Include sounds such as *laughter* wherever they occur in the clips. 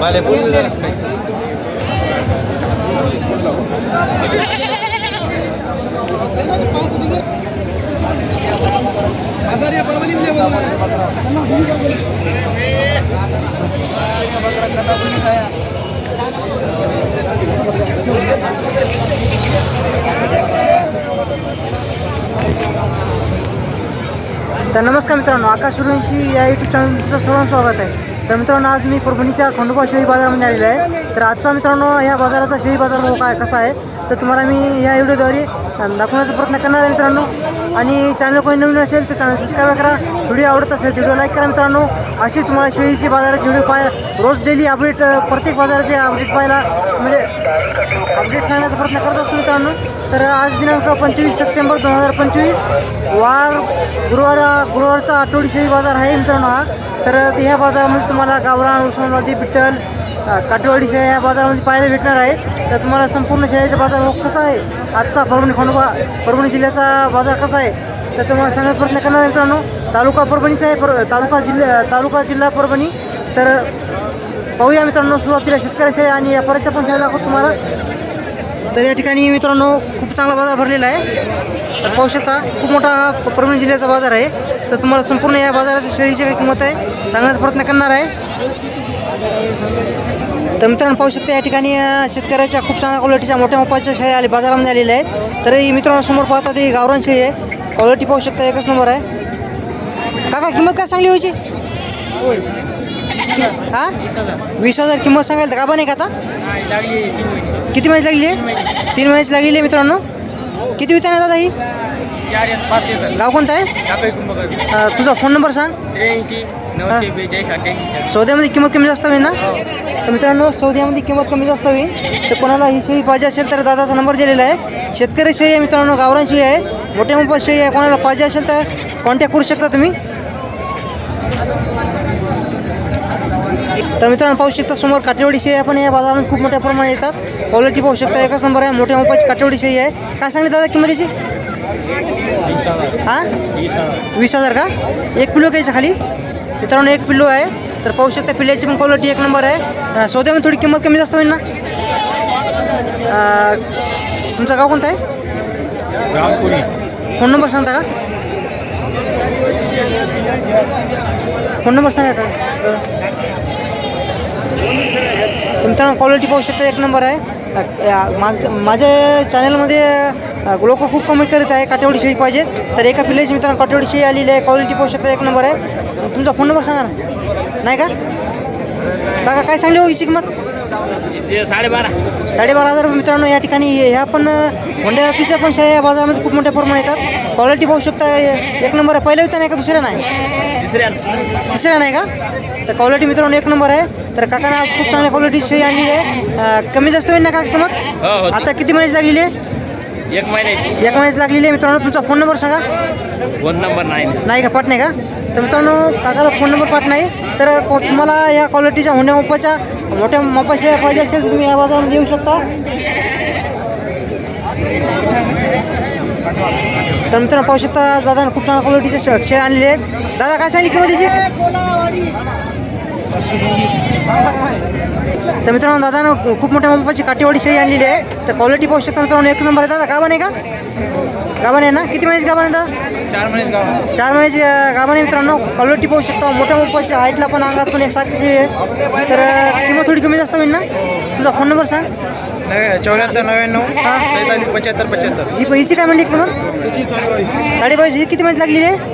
Vale, punto de *laughs* तर नमस्कार मित्रांनो आकाश सुरवंशी या युट्यूब चॅनलचं सर्वांचं स्वागत आहे. तर मित्रांनो आज मी परभणीच्या खंडोबा शेळी बाजारामध्ये आलेलो आहे. तर आजचा मित्रांनो या बाजाराचा शेळी बाजार भाव काय कसा आहे? तर तुम्हाला मी या व्हिडिओद्वारे दाखवण्याचा प्रयत्न करणार आहे मित्रांनो. आणि चॅनल कोणी नवीन असेल तर चॅनल सबस्क्राईब करा. व्हिडिओ आवडत असेल तर व्हिडिओ लाईक करा मित्रांनो. अशी तुम्हाला शेळीची बाजाराची व्हिडिओ पाहाय रोज डेली अपडेट प्रत्येक बाजाराचे अपडेट पाहायला म्हणजे अपडेट सांगण्याचा प्रयत्न करत असतो मित्रांनो. तर आज दिनांक पंचवीस सप्टेंबर दोन हजार पंचवीस. वार गुरुवार गुरुवारचा आठवडी शेळी बाजार आहे मित्रांनो हा. तर ह्या बाजारामध्ये तुम्हाला गावरान उस्मानाबादी पिठ्ठल काठेवाडी शेळ्या या बाजारामध्ये पाहायला भेटणार आहे. तर तुम्हाला संपूर्ण शेळ्याचा बाजार कसा आहे? आजचा परभणी खंडोबा परभणी जिल्ह्याचा बाजार कसा आहे? तर तुम्हाला सांगण्याचा प्रयत्न करणार आहे मित्रांनो. तालुका परभणीचा आहे पर तालुका जिल्हा तालुका जिल्हा परभणी. तर पाहूया मित्रांनो सुरुवातीला शेतकऱ्याच्या आणि व्यापाऱ्याच्या पण शेळ्या दाखवतो तुम्हाला. तर या ठिकाणी मित्रांनो खूप चांगला बाजार भरलेला आहे. तर पाहू शकता खूप मोठा हा परभणी जिल्ह्याचा बाजार आहे. तर तुम्हाला संपूर्ण या बाजाराच्या शेळीची काही किंमत आहे सांगण्याचा प्रयत्न करणार आहे. तर मित्रांनो पाहू शकता या ठिकाणी शेतकऱ्याच्या खूप चांगल्या क्वालिटीच्या मोठ्या मोपाच्या शेळ्या आली बाजारामध्ये आलेल्या आहेत. तर ही मित्रांनो समोर पाहता ती गावरान शेळी आहे. क्वालिटी पाहू शकता एकच नंबर आहे. काका किंमत काय सांगली व्हायची हा? वीस हजार. किंमत सांगायला तर का बा नाही का आता? किती महिन्याची लागली आहे? तीन महिन्याची लागलेली आहे मित्रांनो. किती आहे दादा ही? गाव कोणतं आहे? तुझा फोन नंबर सांग. सौद्यामध्ये किंमत कमी जास्त होईल ना? तर मित्रांनो सौद्यामध्ये किंमत कमी जास्त होईल. तर कोणाला ही शेळी पाहिजे असेल तर दादाचा नंबर दिलेला आहे. शेतकरी शेळी आहे मित्रांनो गावरान शेळी आहे. मोठ्या मोठ्या शेळी आहे. कोणाला पाहिजे असेल तर कॉन्टॅक्ट करू शकता तुम्ही. तर मित्रांनो पाहू शकता समोर काटेवाडी शेळी आपण या बाजारामध्ये खूप मोठ्या प्रमाणात येतात. क्वालिटी पाहू शकता. एकच नंबर आहे. मोठ्या मोपाची काटेवाडी शेळी आहे. काय सांगली दादा किंमतीची हां? वीस हजार. का? एक पिलो घ्यायचं खाली? मित्रांनो एक पिल्लू आहे. तर पाहू शकता पिल्ल्याची पण क्वालिटी एक नंबर आहे. सौद्यामध्ये थोडी किंमत कमी जास्त होईल ना? तुमचं गाव कोणतं आहे? फोन नंबर सांगता का? फोन नंबर सांगा का? मित्रांनो क्वालिटी पाहू शकता एक नंबर आहे. माझ्या चॅनलमध्ये लोक खूप कमेंट करत आहे काटेवाडी शेळी पाहिजे. तर एका पिल्ल्याची मित्रांनो काटेवाडी शेळी आलेली आहे क्वालिटी पाहू शकता एक नंबर आहे. तुमचा फोन नंबर सांगा ना. नाही का? काका काय सांगली हो हिची किंमत साडेबारा. साडेबारा हजार मित्रांनो या ठिकाणी ह्या पण होंड्या जातीच्या पण शेळ्या या बाजारामध्ये खूप मोठ्या प्रमाणात येतात. क्वालिटी पाहू शकता एक नंबर आहे. पहिल्या विता नाही का दुसऱ्या नाही? तिसऱ्या. तिसऱ्या नाही का? तर क्वालिटी मित्रांनो एक नंबर आहे. तर काकाने आज खूप चांगल्या क्वालिटी शेळी आणलेली आहे. कमी जास्त होईल ना का किंमत? हो हो. आता किती महिन्याची लागलेली आहे? एक महिन्याची. एक महिन्याची लागलेली आहे मित्रांनो. तुमचा फोन नंबर सांगा. फोन नंबर नाईन नाही का? पाठ नाही का? तर मित्रांनो काकाला फोन नंबर पाठ नाही. तर को- तुम्हाला या क्वालिटीच्या होण्या मोपाच्या मोठ्या मोपाच्या पाहिजे असेल तर तुम्ही या बाजारामध्ये येऊ शकता. तर मित्रांनो पाहू शकता दादा खूप चांगल्या क्वालिटीचे श- शेळ आणलेले आहेत. दादा काय किंमत त्याची? तर मित्रांनो दादानं खूप मोठ्या मोपाची काटेवाडी शेळी आणलेली आहे. तर क्वालिटी पाहू शकता मित्रांनो एक नंबर आहे दादा. गाभण आहे का? गाभण आहे ना? किती महिन्याची गाभण आहे दादा? चार महिने गाव चार महिन्याची आहे मित्रांनो. क्वालिटी पाहू शकता. मोठ्या मोपाच्या हाईटला पण अंगात पण एकसारखी आहे. तर किंमत थोडी कमी जास्त होईल ना? तुझा फोन नंबर सांग. चौऱ्याहत्तर नव्याण्णव हा. पंच्याहत्तर पंच्याहत्तर. ही हिची काय म्हणली किंमत? साडेबावीस. ही किती महिन्यात लागलेली आहे?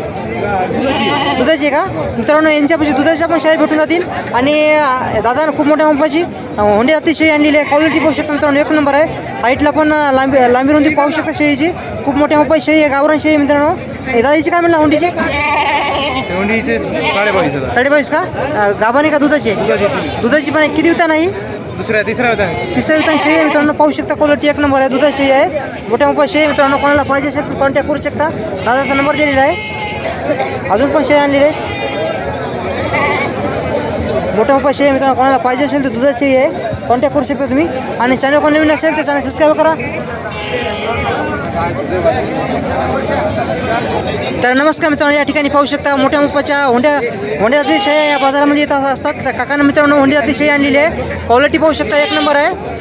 दुधाची आहे का? मित्रांनो यांच्यापाशी दुधाच्या पण शेळ्या भेटून जातील. आणि दादानं खूप मोठ्या पंपाची होंडी जाती शेळी आणलेली आहे. क्वालिटी पाहू शकता मित्रांनो एक नंबर आहे. हाईटला पण लांबी लांबी रुंदी पाहू शकता शेळीची. खूप मोठ्या पंपाची शेळी आहे गावरान शेळी आहे मित्रांनो. हे दादाची काय म्हणला होंडीची? साडेबावीस का? आहे का दुधाची? दुधाची. पण किती विता नाही? दुसऱ्या तिसऱ्या होता तिसऱ्या शेळी आहे मित्रांनो. पाहू शकता क्वालिटी एक नंबर आहे. दुधाची आहे. मोठ्या मोठ्या शेळी आहे मित्रांनो कोणाला पाहिजे असेल कॉन्टॅक्ट करू शकता. दादाचा नंबर दिलेला आहे. अजून पण शेळी आणलेले? आहे मोठं शेळी आहे मित्रांनो कोणाला पाहिजे असेल तर दुधाची शेळी आहे. कॉन्टॅक्ट करू शकता तुम्ही. आणि चॅनल कोण नवीन असेल तर चॅनल सबस्क्राईब करा. तर नमस्कार मित्रांनो या ठिकाणी पाहू शकता मोठ्या मोठ्याच्या होंड्या होंड्या अतिशय शेळ्या या बाजारामध्ये येत असतात. तर काकांना मित्रांनो होंडी जाती शेळी आणलेली आहे. क्वालिटी पाहू शकता एक नंबर आहे.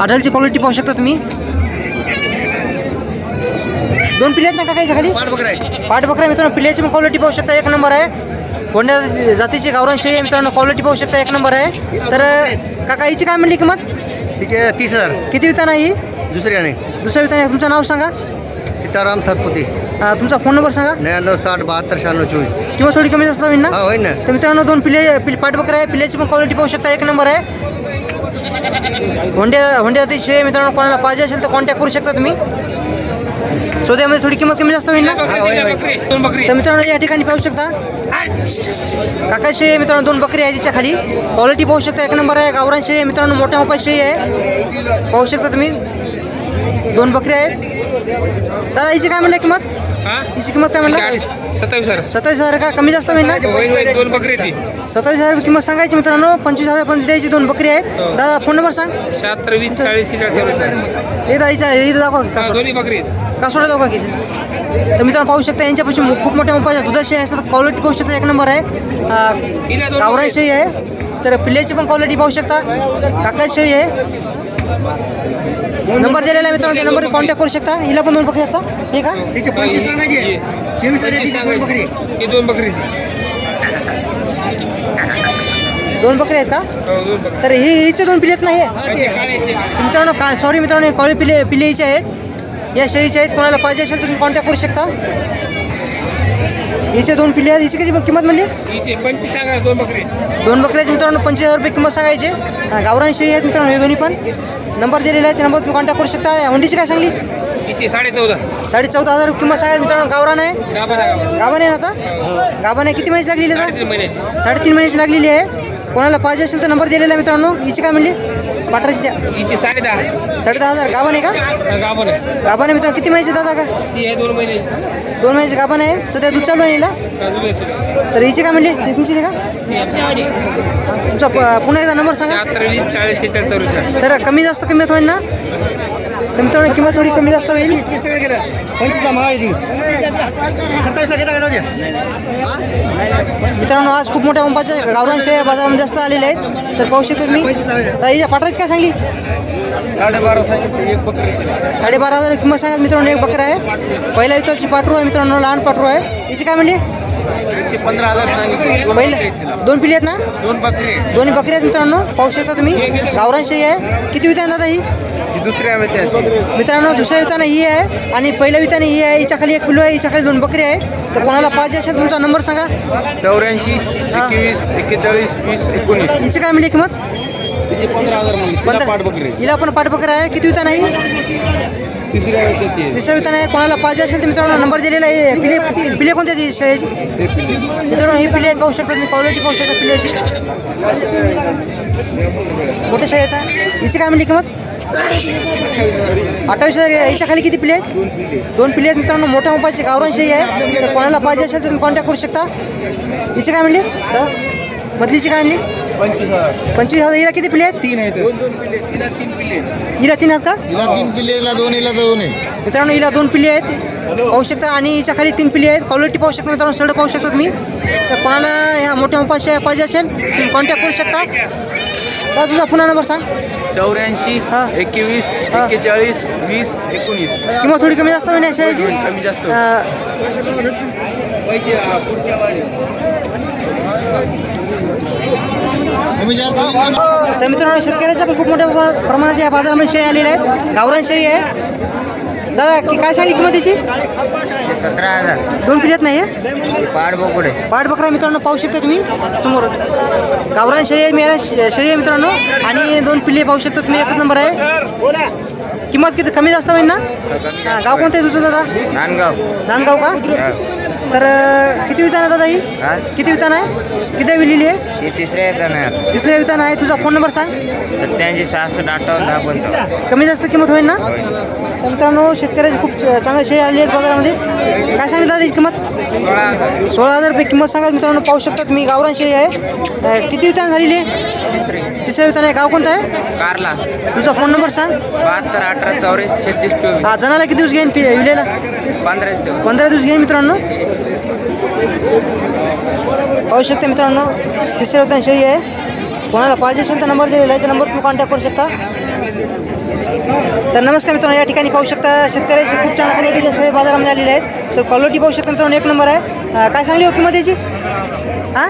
आढळची क्वालिटी पाहू शकता तुम्ही. दोन पिले आहेत ना काका याच्या खाली पाठ बकरा मित्रांनो पिल्याची पण क्वालिटी पाहू शकता एक नंबर आहे. होंड्या जातीची आहे मित्रांनो क्वालिटी पाहू शकता एक नंबर आहे. तर काका हिची काय म्हणली किंमत? तिचे तीस हजार. किती विताना ही? दुसरी आणि. दुसऱ्या विताना तुमचं नाव सांगा. सीताराम सातपुते. तुमचा फोन नंबर सांगा. नव्याण्णव साठ बहात्तर शहाण्णव चोवीस. किंवा थोडी कमी जास्त होईल ना? हा होईल ना. तर मित्रांनो दोन पिले पिल पाठबकर आहे पिल्याची पण क्वालिटी पाहू शकता एक नंबर आहे. होंड्या होंड्या अतिशय मित्रांनो कोणाला पाहिजे असेल तर कॉन्टॅक्ट करू शकता तुम्ही. सौद्यामध्ये थोडी किंमत कमी जास्त होईल ना? तर मित्रांनो या ठिकाणी पाहू शकता. काकाशे मित्रांनो दोन बकरी आहे तिच्या खाली. क्वालिटी पाहू शकता एक नंबर आहे. गावरान शेळी आहे मित्रांनो मोठ्या मोठ्या शेळी आहे. पाहू शकता तुम्ही. दोन बकरी आहेत. दादा हिची काय म्हणलं किंमत? हिची किंमत काय म्हणलं? सत्तावीस हजार. सत्तावीस हजार का? कमी जास्त होईल ना? दोन बकरी ती. सत्तावीस हजार किंमत सांगायची मित्रांनो. पंचवीस हजार पण द्यायची दोन बकरी आहेत. हो. दादा फोन नंबर सांग. शहात्तर वीस चाळीस चाळीस हे दाईचा हे दाखवा हा, दोन्ही बकरी आहेत. का सोडा दाखवा किती तर मित्रांनो पाहू शकता यांच्यापाशी मो- खूप मोठ्या मोठ्या दुधाशी असतात क्वालिटी पाहू शकता एक नंबर आहे. हिला दोन आहे. तर पिल्ल्याची पण क्वालिटी पाहू शकता. काकाची शेळी आहे. नंबर दिलेला आहे मित्रांनो नंबरवर कॉन्टॅक्ट करू शकता. हिला पण दोन बकरी आहेत का हे का? आहेत. हा, ही- ही- पंचवीस सांगायची. ही दोन बकरी. आहेत. दोन बकरी आहेत का हो, दोन बकरी. तर ही हिचे दोन पिले आहेत हे आणि हे? काळे आहेत ते. मित्रांनो का सॉरी मित्रांनो हे कॉली पिले पिलेचे आहेत. या शेळीचे आहेत. कोणाला पाहिजे असेल तर तुम्ही कॉन्टॅक्ट करू शकता. हिचे दोन पिले आहेत. हिची कशी किंमत म्हणली? हिचे पंचवीस सांगा दोन बकरी आहेत. दोन बकऱ्याचे मित्रांनो पंचवीस हजार रुपये किंमत सांगायचे. हा, गावरान शेळी आहेत मित्रांनो हे दोन्ही पण. नंबर दिलेला आहे त्या नंबर तुम्ही कॉन्टॅक्ट करू शकता. हुंडीची काय सांगली? हिचे साडे चौदा साडे चौदा हजार किंमत सांगायची मित्रांनो गावरान आहे. गाभा गाभा. गाभण आहे. ना आता? गाभण आहे किती महिन्याची लागलेली आहे? साडेतीन महिन्याची लागलेली आहे. कोणाला पाहिजे असेल तर नंबर दिलेला आहे मित्रांनो. हिची काय म्हणली? पाठराची द्या. हिचे साडे दहा. साडे दहा हजार. गाभण आहे का? गाभण आहे. गाभण आहे मित्रांनो. किती महिन्याची दादा का ती आहे दोन महिन्याची दोन महिन्याची गाभण आहे. सध्या दूध चालू आहे हिला. तर हिची काय म्हणली? ती तुमची आहे का. तुमचा प- पुन्हा एकदा नंबर सांगा. वीस चाळीस तर कमी जास्त किंमत होईल ना? तर मित्रांनो किंमत थोडी कमी जास्त होईल. मित्रांनो आज खूप मोठ्या पंपाच्या गावरान शेळ्या बाजारामध्ये जास्त आलेले आहेत. तर पाहू शकतो हिच्या पाठराची काय सांगली? साडेबारा हजार किंमत सांगत मित्रांनो एक बकरा आहे. पहिल्या युद्धाची पाठरू आहे मित्रांनो लहान पाठरू आहे. हिची काय म्हणली? पंधरा हजार सांगितले. दोन बकरी पिली आहेत ना? दोन बकरी. दोन्ही बकरी आहेत मित्रांनो. पाहू शकता तुम्ही. गावरान शेळी आहे. किती विता दादा ही? दुसऱ्या मित्रांनो दुसऱ्या विताने ही आहे आणि पहिल्या विताने ही आहे. हिच्या खाली एक पिल्लू आहे. हिच्या खाली दोन बकरी आहे. तर कोणाला पाहिजे असेल तुमचा नंबर सांगा. चौऱ्याऐंशी. एकवीस एक्केचाळीस वीस एकोणीस. हिची काय मिळली किंमत? तिचे पंधरा हजार तिला पाठ बकरी हिला पण पाठबकरी आहे किती वितान आहे तिसऱ्या आहे. त्याची तिसऱ्या आहे कोणाला पाहिजे असेल तर मित्रांनो नंबर दिलेला आहे. पिले पिले कोणत्या पिल्ली. मित्रांनो ही पिले आहेत पाहू शकता तुम्ही क्वालिटी पाहू शकता पिल्याची मोठे शेळी आहेत हिची काय म्हणली किंमत? अठ्ठावीस हजार. आहे. हिच्या खाली किती पिले आहेत? दोन पिल्ली दोन पिले आहेत मित्रांनो मोठ्या मोबाईलची गावरान शेळी आहे. तर कोणाला पाहिजे असेल तर तुम्ही कॉन्टॅक्ट करू शकता. हिची काय म्हणली? मधलीची काय म्हणली? पंचवीस हजार. पंचवीस हजार. हिला किती पिले आहेत? तीन आहेत. दोन दोन पिल्ले तिला तीन पिल्ले आहेत. हिला तीन आहेत का? हिला तीन पिल्ले हिला दोन हिला दोन आहे मित्रांनो हिला दोन पिल्ले आहेत. पाहू शकता आणि हिच्या खाली तीन पिल्ले आहेत. क्वालिटी पाहू शकता मित्रांनो सड पाहू शकता तुम्ही. तर कोणाला ह्या मोठ्या मोबाईलच्या पाहिजे असेल तुम्ही कॉन्टॅक्ट करू शकता. तर तुझा पुन्हा नंबर सांग. चौऱ्याऐंशी हा. एकवीस हा. एक्केचाळीस वीस एकोणीस. किंमत थोडी कमी जास्त होईल कमी जास्त अं, पैसे पुढच्या वारी कमी जास्त तर मित्रांनो शेतकऱ्याच्या पण खूप मोठ्या प्रमा- प्रमाणात या बाजारामध्ये शेळी आलेल्या आहेत. गावरान शेळी आहे. दादा की काय सांगली किंमत त्याची सतरा हजार. दोन पिलेत नाही आहे पाड बोकडे. पाठ बकरा मित्रांनो पाहू शकता तुम्ही. समोर. गावरान शेळी आहे मेरा शेळी आहे मित्रांनो. आणि दोन पिल्ले पाहू शकता तुम्ही. एकच नंबर आहे. किंमत किती? कमी जास्त होईल ना? हा, गाव कोणतं आहे तुझं दादा? नांदगाव. नांदगाव का? तर किती वितान आहे दादा ही? हा? किती वितान आहे? किती विलेली आहे? हे तिसऱ्या नाही तिसऱ्या वितान आहे. तुझा फोन नंबर सांग. सत्याऐंशी सहासष्ट अठ्ठावन्न दहा पंचावन्न कमी जास्त किंमत होईल ना? तर मित्रांनो शेतकऱ्याची खूप चांगले शेळी आलेली आहेत बाजारामध्ये. काय सांगितलं दादा ही किंमत? सोळा हजार. सोळा हजार रुपये किंमत सांगा. मित्रांनो पाहू शकता तुम्ही गावरान शेळी आहे. अं, किती वितान झालेली आहे? तिसऱ्या वितान आहे. गाव कोणतं आहे? कारला. तुझा फोन नंबर सांग. बहात्तर अठरा चौऱ्याऐंशी छत्तीस चोवीस. हा जणाला किती दिवस घेईन? विलेला पंधरा दिवस. पंधरा दिवस घेईन मित्रांनो. पाहू शकता मित्रांनो तिसऱ्या वितान शेळी आहे. कोणाला पाहिजे असेल तर नंबर दिलेला आहे त्या नंबर तुम्ही कॉन्टॅक्ट करू शकता. तर नमस्कार मित्रांनो या ठिकाणी पाहू शकता शेतकऱ्याची खूप छान क्वालिटीच्या शेळी बाजारामध्ये आलेले आहेत. तर क्वालिटी पाहू शकता मित्रांनो एक नंबर आहे. काय सांगली हो किंमत याची? हां?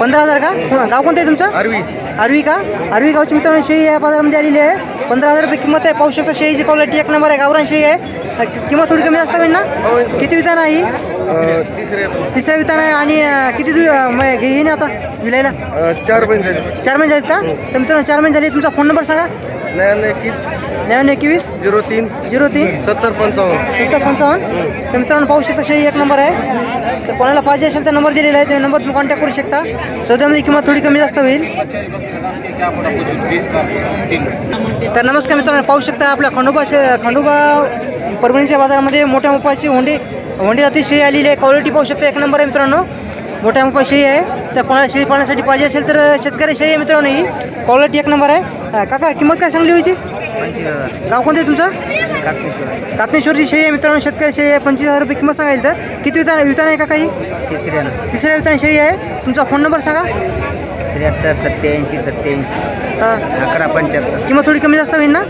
पंधरा हजार का? गाव कोणतं आहे तुमचं? अरवी आरवी का? आरवी गावची मित्रांनो शेळी या बाजारामध्ये आलेली आहे. पंधरा हजार रुपये किंमत आहे. पाहू शकता शेळीची क्वालिटी एक नंबर आहे. गावरान शेळी आहे. किंमत थोडी कमी जास्त होईल ना? किती विधान आहे ही? तिसऱ्या विधान आहे आणि अं, किती दिव- अं, म- घेईन आता विलायला? चार महिने झाले. चार महिने झालेत का? तर मित्रांनो चार महिने झाले. तुमचा फोन नंबर सांगा. नव्याण्णव एकवीस. नव्याण्णव एकवीस. झिरो तीन. झिरो तीन. सत्तर पंचावन्न. सत्तर पंचावन्न. तर मित्रांनो पाहू शकता शेळी एक नंबर आहे. तर कोणाला पाहिजे असेल तर नंबर दिलेला आहे. त्या नंबर तुम्ही कॉन्टॅक्ट करू शकता. सौद्यामध्ये किंमत थोडी कमी जास्त होईल. तर नमस्कार मित्रांनो पाहू शकता आपल्या खंडोबा शे खंडोबा परभणीच्या बाजारामध्ये मोठ्या मोपाची होंडी होंडी जाती शेळी आलेली आहे. क्वालिटी पाहू शकता एक नंबर आहे मित्रांनो. मोठ्या शेळी आहे. तर कोणाला शेळी पाळण्यासाठी पाहिजे असेल तर शेतकरी शेळी आहे मित्रांनो ही. क्वालिटी एक नंबर आहे. काका किंमत काय सांगली होती? गाव कोणतं आहे तुमचं? कात्मेश्वर कातनेश्वरची शेळी आहे मित्रांनो शेतकरी शेळी आहे. पंचवीस हजार रुपये किंमत सांगायला तर. किती वितान वितान आहे का काही तिसऱ्यानं. तिसऱ्या वितान शेळी आहे. तुमचा फोन नंबर सांगा. त्र्याहत्तर सत्याऐंशी अं, अकरा पंच्याहत्तर. किंमत थोडी कमी जास्त होईल ना?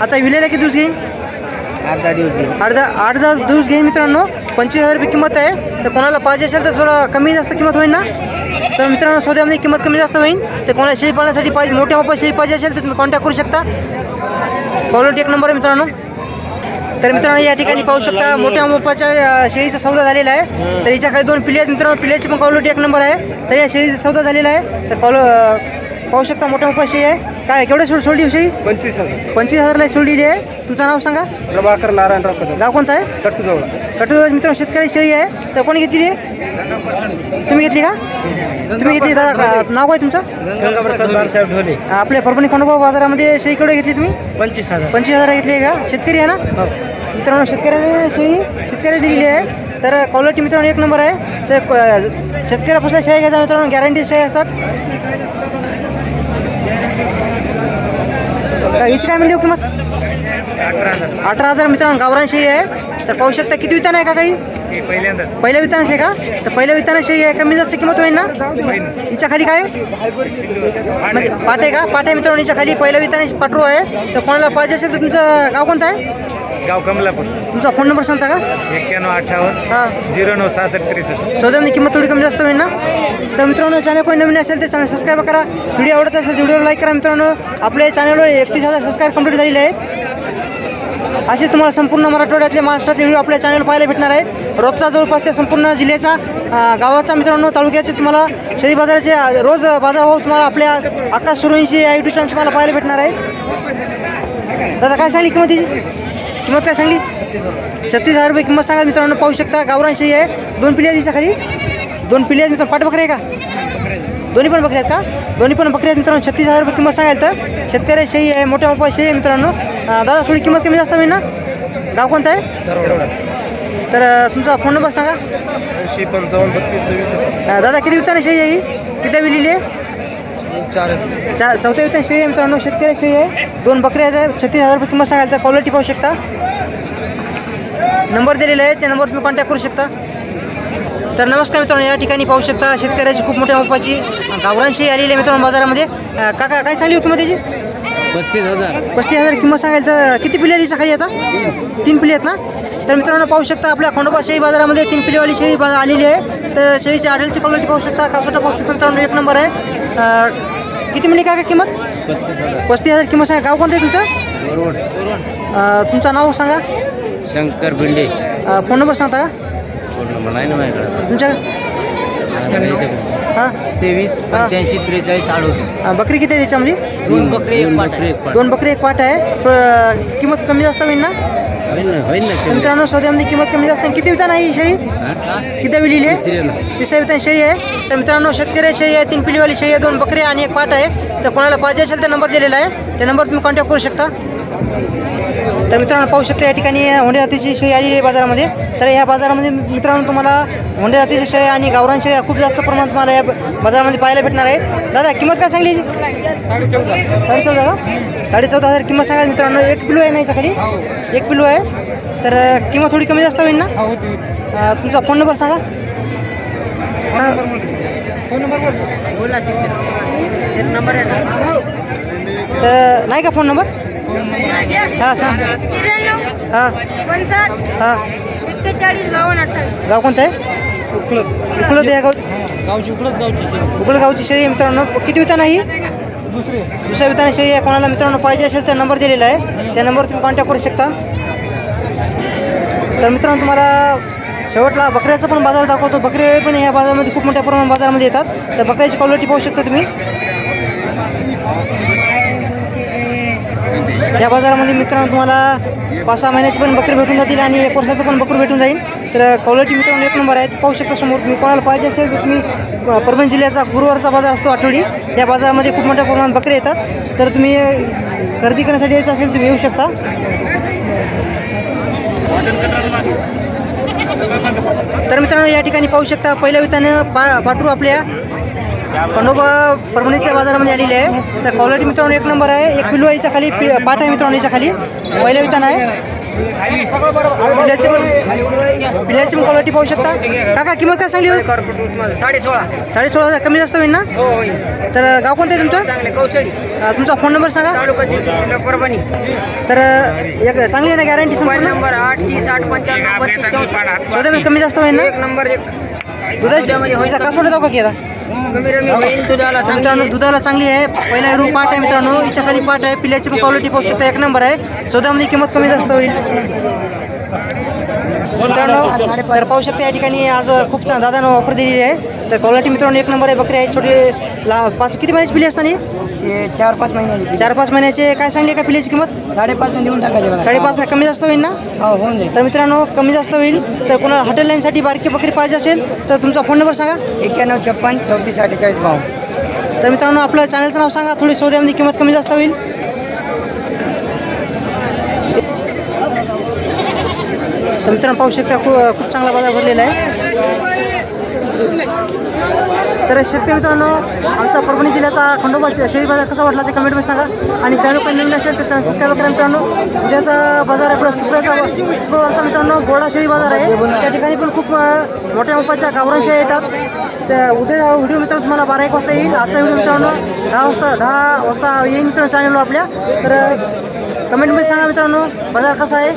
आता विलेला किती दिवस घेईन? आठ दहा दिवस गेले आठ दहा आठ दहा दिवस घेईन मित्रांनो. पंचवीस हजार रुपये किंमत आहे. तर कोणाला पाहिजे असेल तर थोडं कमी जास्त किंमत होईल ना. तर मित्रांनो सौद्यामध्ये किंमत कमी जास्त होईल तर कोणाला शेळी पाळण्यासाठी पाहिजे मोठ्या मोठ्या शेळी पाहिजे असेल तर तुम्ही कॉन्टॅक्ट करू शकता. क्वालिटी एक नंबर आहे मित्रांनो. तर मित्रांनो या ठिकाणी पाहू शकता मोठ्या मोपाच्या शेळीचा सौदा झालेला आहे. तर याच्या खाली दोन पिल्ले आहेत मित्रांनो. पिल्ल्याची पण क्वालिटी एक नंबर आहे. तर या शेळीचा सौदा झालेला आहे. तर कॉल पाहू शकता मोठ्या मोठा शेळी आहे. काय केवढ्या सोड सोडली हो शेळी पंचवीस हजार. पंचवीस हजारला सोडलेली आहे. तुमचं नाव सांगा. प्रभाकर नारायणराव कदम गाव कोणतं आहे? कट्टू जवळ कटोर मित्रांनो शेतकरी शेळी आहे. तर कोणी घेतली आहे? तुम्ही घेतली का? तुम्ही घेतली दादा का- नाव काय तुमचं? ढोले. आपल्या परभणी खंडोबा बाजारामध्ये शेळी केवढी घेतली तुम्ही? पंचवीस हजार. पंचवीस हजार घेतली आहे का? शेतकरी आहे ना? मित्रांनो शेतकऱ्याने शेळी शेतकरी दिलेली आहे. तर क्वालिटी मित्रांनो एक नंबर आहे. तर क- शेतकऱ्यापासून शेळी घ्यायचा मित्रांनो गॅरंटी शेळी असतात. का- हिची काय मिळली हो किंमत? अठरा हजार. मित्रांनो गावरान शेळी आहे. तर पाहू शकता किती वितान आहे का काही? पहिल्या वितान आहे का? तर पहिल्या वितान शेळी आहे कमी जास्त किंमत होईल ना? हिच्या खाली काय? आहे? पाट का? पाट आहे मित्रांनो हिच्या खाली पहिल्या विताने पाटरू आहे. तर कोणाला पाहिजे असेल तर तुमचं गाव कोणतं आहे? गाव कमलापूर. तुमचा फोन नंबर सांगता का? एक्क्याण्णव अठ्ठावन्न हां. झिरो नऊ सहासष्ट त्रेसष्ट. सौद्यामध्ये किंमत थोडी कमी जास्त होईल ना? तर मित्रांनो चॅनल कोणी नवीन असेल तर चॅनल सबस्क्राईब करा. व्हिडिओ आवडत असेल व्हिडिओला लाईक करा मित्रांनो. आपल्या चॅनलवर एकतीस हजार सबस्क्राईब कंप्लीट झालेले आहेत. असे तुम्हाला संपूर्ण मराठवाड्यातले महाराष्ट्रातले व्हिडिओ आपल्या चॅनल पाहायला भेटणार आहेत. रोजचा जवळपासच्या संपूर्ण जिल्ह्याचा गावाचा मित्रांनो तालुक्याचे तुम्हाला शेळी बाजाराचे रोज बाजार भाव तुम्हाला आपल्या आकाश सुरवंशी या युट्यूब चॅनल तुम्हाला पाहायला भेटणार आहे दादा काय सांगली किंमत किंमत काय सांगली? छत्तीस हजार रुपये किंमत सांगा. मित्रांनो पाहू शकता गावरान शेळी आहे. दोन पिल्ले आहेत तिच्या खाली. दोन पिल्ले आहेत मित्रांनो. पाठ बकरे आहे का? दोन्ही पण बकरी आहेत का? दोन्ही पण बकरी आहेत मित्रांनो. छत्तीस हजार रुपये किंमत सांगाल तर. शेतकरी शेळी आहे मोठ्या मोठा शेळी आहे मित्रांनो. दादा थोडी किंमत कमी जास्त होईल ना? गाव कोणतं आहे? तर तुमचा फोन नंबर सांगा. ऐंशी पंचावन्न बत्तीस सव्वीस दादा किती वित्ताने शेळी आहे ही? किती लिहिली आहे? चार. चार. चौथ्या शेळी आहे मित्रांनो. शेतकरी शेळी आहे. दोन बकरी आहेत. छत्तीस हजार रुपये किंमत सांगाल तर क्वालिटी पाहू शकता. नंबर दिलेला आहे त्या नंबर तुम्ही कॉन्टॅक्ट करू शकता. तर नमस्कार मित्रांनो. या ठिकाणी पाहू शकता शेतकऱ्याची खूप मोठ्या मापाची गावरान शेळी आलेली आहे मित्रांनो बाजारामध्ये. काका काय सांगली हो किंमत त्याची पस्तीस हजार. पस्तीस हजार किंमत सांगायला तर किती पिल्ले आहेत हिच्या खाली आता? तीन पिल्ले आहेत ना? तर मित्रांनो पाहू शकता आपल्या खंडोबा शेळी बाजारामध्ये तीन पिल्लेवाली शेळी बा- आलेली आहे. तर शेळीची आढळची क्वालिटी पाहू शकता. कासोटा पाहू शकता मित्रांनो. एक नंबर आहे. किती मिळली का किंमत? पस्तीस हजार. किंमत सांगा. गाव कोणतं आहे तुमचं? तुमचं नाव सांगा. शंकर भिंडे. अं, फोन नंबर सांगता का? फोन नंबर नाही ना माझ्याकडे. तुमच्या? हां? तेवीस पंच्याऐंशी, त्रेचाळीस अडोतीस. बकरी किती आहे त्याच्यामध्ये दोन बकरी एक एक दोन बकरी एक पाट आहे. किंमत कमी जास्त होईल ना? मित्रांनो सौद्यामध्ये किंमत कमी जास्त. किती विधान आहे ही शेळी? किती लिहिली आहे? तिसऱ्या विधान शेळी आहे. तर मित्रांनो शेतकरी शेळी आहे तीन पिलीवाली शेळी आहे दोन बकरी आणि एक पाट आहे. तर कोणाला पाहिजे असेल तर नंबर दिलेला आहे. त्या नंबर तुम्ही कॉन्टॅक्ट करू शकता. तर मित्रांनो पाहू शकता या ठिकाणी होंडे जातीची शेळी आलेली आहे बाजारामध्ये. तर ह्या बाजारामध्ये मित्रांनो तुम्हाला होंडे जातीची शेळी आणि गावरान शेळ्या खूप जास्त प्रमाणात तुम्हाला या बाजारामध्ये पाहायला भेटणार आहे. दादा किंमत काय सांगली? साडे चौदा का? साडे चौदा हजार किंमत सांगा मित्रांनो. एक किलो आहे ना खाली एक किलो आहे. तर किंमत थोडी कमी जास्त होईल ना? अं, तुमचा फोन नंबर सांगा. फोन नंबर बोल नंबर आहे ना? तर नाही का फोन नंबर? हां सांग. त्र्याण्णव हां. पंचाहत्तर हां. एक्केचाळीस बावन्न अठ्ठावीस. गाव कोणतं आहे? उकळत. या गाव गावची उकडत गावची उकळ गावची शेळी आहे मित्रांनो. किती वितान आहे ही? दुसरे. दुसऱ्या विताने शेळी आहे. कोणाला मित्रांनो पाहिजे असेल तर नंबर दिलेला आहे. त्या नंबरवर तुम्ही कॉन्टॅक्ट करू शकता. तर मित्रांनो तुम्हाला शेवटला बकऱ्याचा पण बाजार दाखवतो. बकरे पण या बाजारामध्ये खूप मोठ्या प्रमाणात बाजारामध्ये येतात. तर बकऱ्याची क्वालिटी पाहू शकता तुम्ही. या बाजारामध्ये मित्रांनो तुम्हाला पाच सहा महिन्याची पण बकरी भेटून जातील आणि एक वर्षाचं पण बकरी भेटून जाईल. तर क्वालिटी मित्रांनो एक नंबर आहे. पाहू शकता समोर तुम्ही कोणाला पाहिजे असेल तर तुम्ही परभणी जिल्ह्याचा गुरुवारचा बाजार असतो आठवडी. या बाजारामध्ये खूप मोठ्या प्रमाणात बकरे येतात. तर तुम्ही खरेदी करण्यासाठी यायचं असेल तुम्ही येऊ शकता. तर मित्रांनो या ठिकाणी पाहू शकता पहिल्या वित्तानं पा पाटरू आपल्या खंडोबा परभणीच्या बाजारामध्ये आलेली आहे. तर क्वालिटी मित्रांनो एक नंबर आहे. एक किलो याच्या खाली पि- पाट आहे मित्रांनो याच्या खाली. पहिल्या वितान आहे. पिल्याची पण क्वालिटी पाहू शकता. काका किंमत काय सांगली हो? साडे सोळा साडे सोळा हजार. कमी जास्त होईल ना? हो तर गाव कोणतं आहे तुमचं? चांगले कौशळी तुमचा फोन नंबर सांगा. तालुका जिल्हा परभणी. तर एक चांगली आहे ना गॅरंटी मोबाईल नंबर आठ तीस आठ पंच्याण्णव कमी जास्त होईल ना? एक नंबर एक. दुधाची दुधामध्ये होईल का? सोडत का की आता. मित्रांनो. चांगली दुधाला चांगली आहे. पहिला रूम पाट आहे मित्रांनो. हिच्या खाली पाट आहे. पिल्याची पण क्वालिटी पाहू शकता. एक नंबर आहे. सौदामध्ये किंमत कमी जास्त होईल. मित्रांनो तर पाहू शकता या ठिकाणी आज खूप छान दादानं ऑफर दिलेली आहे. तर क्वालिटी मित्रांनो एक नंबर आहे. बकरी आहे छोटे ला पाच किती महिन्याची पिली असताना? ही? चार पाच महिन्याची चार पाच महिन्याचे काय सांगली का पिल्याची किंमत? साडेपाच देऊन टाकायचे साडेपाच कमी जास्त होईल ना? हो होऊन जाईल. तर मित्रांनो कमी जास्त होईल. तर कोणाला हॉटेल लाईनसाठी बारकी बकरी पाहिजे असेल तर तुमचा फोन नंबर सांगा. एक्क्याण्णव छप्पन चौतीस अठ्ठेचाळीस भाव तर मित्रांनो आपलं चॅनलचं नाव सांगा. थोडी सौद्यामध्ये किंमत कमी जास्त होईल. तर मित्रांनो पाहू शकता खूप खूप चांगला बाजार भरलेला आहे. तर शेतकरी मित्रांनो आमचा परभणी जिल्ह्याचा खंडोबा शेळी बाजार कसा वाटला ते कमेंटमध्ये सांगा. आणि चॅनल पण नवीन असेल तर चॅनल सबस्क्राईब करा मित्रांनो. उद्याचा बाजार आहे आपला शुक्रवारचा शुक्रवारचा मित्रांनो गोडा शेळी बाजार आहे. त्या ठिकाणी पण खूप मोठ्या मापाच्या गावरान येतात. त्या उद्या व्हिडिओ मित्र तुम्हाला बारा एक वाजता येईल. आजचा व्हिडिओ मित्रांनो दहा वाजता दहा वाजता येईल मित्रांनो चॅनलवर आपल्या. तर कमेंटमध्ये सांगा मित्रांनो बाजार कसा आहे?